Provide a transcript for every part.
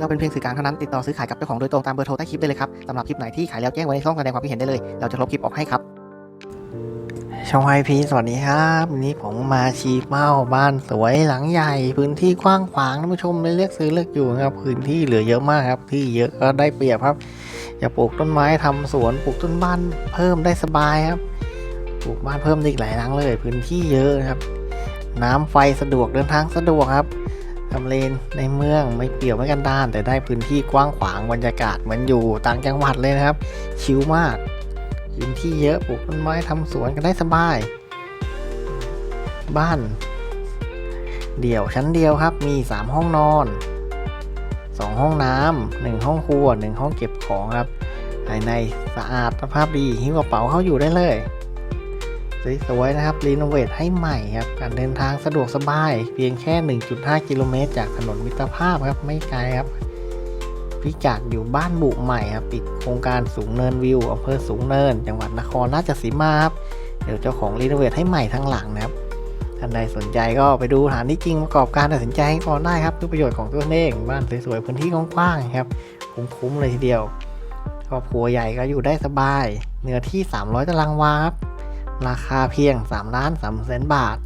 เราเป็นเพียงสื่อกลางเท่านั้นติดต่อซื้อขายกับเจ้าของโดยตรงตามเบอร์โทรใต้คลิปได้เลยครับสำหรับคลิปไหนที่ขายแล้วแจ้งไว้ในช่องแสดงความคิดเห็นได้เลย เราจะลบคลิปออกให้ครับ ช่องไอพีสวัสดีครับวันนี้ผมมาชีเมาบ้านสวยหลังใหญ่ พื้นที่กว้างขวางท่านผู้ชมเลยเลือกซื้อเลือกอยู่ครับพื้นที่เหลือเยอะมากครับที่เยอะก็ได้เปรียบครับอย่าปลูกต้นไม้ทำสวนปลูกต้นบ้านเพิ่มได้สบายครับ ปลูกบ้านเพิ่มได้อีกหลายหลังเลย พื้นที่เยอะนะครับ น้ำไฟสะดวกเดินทางสะดวกครับ ทำเลนในเมืองไม่เปี่ยวไม่กันดาน แต่ได้พื้นที่กว้างขวางบรรยากาศเหมือนอยู่ต่างจังหวัดเลยนะครับ ชิลมากพื้นที่เยอะปลูกต้นไม้ทำสวนกันได้สบาย บ้าน เดี่ยวชั้นเดียวครับมี 3 ห้องนอน 2 ห้องน้ำหนึ่งห้องครัว 1 ห้องเก็บของครับภายในสะอาดสภาพดีหิ้วกระเป๋าเข้าอยู่ได้เลย สวยๆนะครับรีโนเวทให้ใหม่ครับการเดินทางสะดวกสบาย เพียงแค่ 1.5 กิโลเมตรจากถนนมิตรภาพครับไม่ไกลครับพิกัดอยู่บ้านบุใหม่ครับติดโครงการสูงเนินวิวอำเภอสูงเนิน จังหวัดนครราชสีมาครับเดี๋ยวเจ้าของรีโนเวทให้ใหม่ทั้งหลังนะครับท่านใดสนใจก็ไปดูสถานที่จริงประกอบการตัดสินใจให้ก่อนได้ครับเพื่อประโยชน์ของตัวเองบ้านสวยๆพื้นที่กว้างๆครับคุ้มๆเลยทีเดียวครอบครัวใหญ่ก็อยู่ได้สบาย เนื้อที่ 300 ตารางวาครับ ราคาเพียง3ล้าน3แสนบาท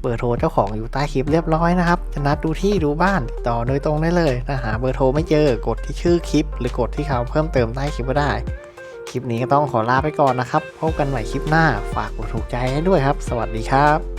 เบอร์โทรเจ้าของอยู่ใต้คลิปเรียบร้อยนะครับ จะนัดดูที่ดูบ้านติดต่อโดยตรงได้เลยถ้าหาเบอร์โทรไม่เจอกดที่ชื่อคลิป หรือกดที่เขาเพิ่มเติมใต้คลิปก็ได้ คลิปนี้ก็ต้องขอลาไปก่อนนะครับ พบกันใหม่คลิปหน้าฝากกดถูกใจให้ด้วยครับ สวัสดีครับ